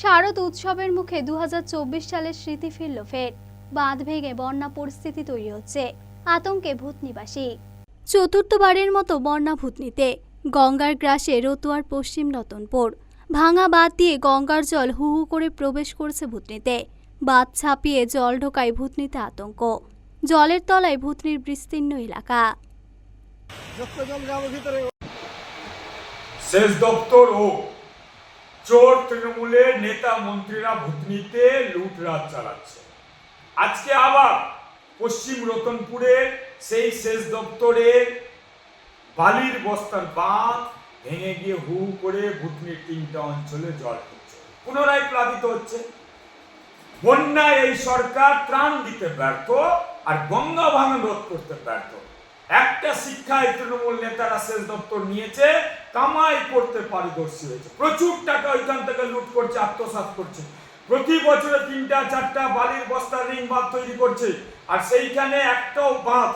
শারদ উৎসবের মুখে দু হাজার চব্বিশ সালের স্মৃতি ফিরল ফের। বাঁধ ভেঙে বন্যা পরিস্থিতি তৈরি হচ্ছে। আতঙ্কে ভূতনিবাসী। চতুর্থবারের মতো বন্যা ভূতনিতে। গঙ্গার গ্রাসে রতুয়ার পশ্চিম রতনপুর। ভাঙা বাঁধ দিয়ে গঙ্গার জল হু হু করে প্রবেশ করছে ভূতনিতে। বাঁধ ছাপিয়ে জল ঢোকায় ভূতনিতে আতঙ্ক। জলের তলায় ভূতনির বিস্তীর্ণ এলাকা। সেচ দপ্তর ও চোর তৃণমূলের নেতা মন্ত্রীরা ভুতনিতে লুটরাজ চালাচ্ছে। আজকে আবার পশ্চিম রতনপুরের সেই সেচ দপ্তরের বালির বস্তার বাঁধ ভেঙে গিয়ে হু করে ভুতনির তিনটা অঞ্চলে জল ঢুকছে পুনরায় প্লাবিত হচ্ছে। বন্যায় এই সরকার ত্রাণ দিতে ব্যর্থ আর গঙ্গা ভাঙন রোধ করতে ব্যর্থ। একটা শিক্ষায় তৃণমূল নেতারা শেষ দপ্তর নিয়েছে, কামাই করতে পারদর্শী হয়েছে। প্রচুর টাকা ওইখান থেকে লুট করছে, আত্মসাৎ করছে। প্রতি বছরে তিনটা, চারটা বালির বস্তা রিং বাঁধ তৈরি করছে, আর সেইখানে একটাও বাঁধ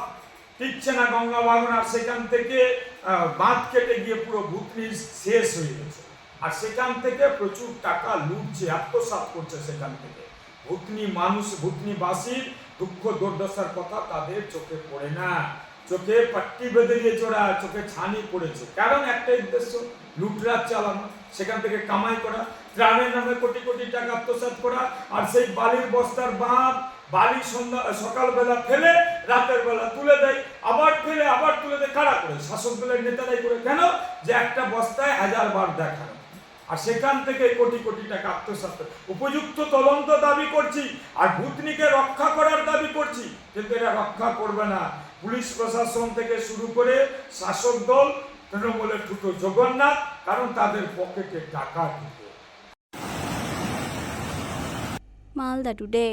টিকছে না গঙ্গা ভাঙন আর সেখান থেকে বাঁধ কেটে গিয়ে পুরো ভুতনি শেষ হয়ে গেছে। আর সেখান থেকে প্রচুর টাকা লুটছে, আত্মসাৎ করছে সেখান থেকে। ভুতনি মানুষ ভুতনিবাসীর দুঃখ দুর্দশার কথা তাদের চোখে পড়ে না। চোখে পাট্টি বেঁধে দিয়েছে ওরা চোখে ছানি পড়েছে। কারণ একটাই উদ্দেশ্য, লুটরাজ চালানো, সেখান থেকে কামাই করা, ত্রাণের নামে কোটি কোটি টাকা আত্মসাৎ করা, আর সেই বালির বস্তার বাঁধ, বালি সন্ধ্যা, সকালবেলা ফেলে, রাতের বেলা তুলে দেয়, আবার ফেলে, আবার তুলে দেয়, কারা করে? শাসক দলের নেতারাই করে। কেন? যে একটা বস্তায় হাজার বার দেখানো। আর সেখান থেকে কোটি কোটি টাকা আত্মসাৎ করে। উপযুক্ত তদন্ত দাবি করছি, আর ভূতনিকে রক্ষা করার দাবি করছি, কিন্তু এরা রক্ষা করবে না। পুলিশ প্রশাসন থেকে শুরু করে শাসক দল, তৃণমূলের দুটো জগন্নাথ, কারণ তাদের পকেটে টাকা মালদা টুডে।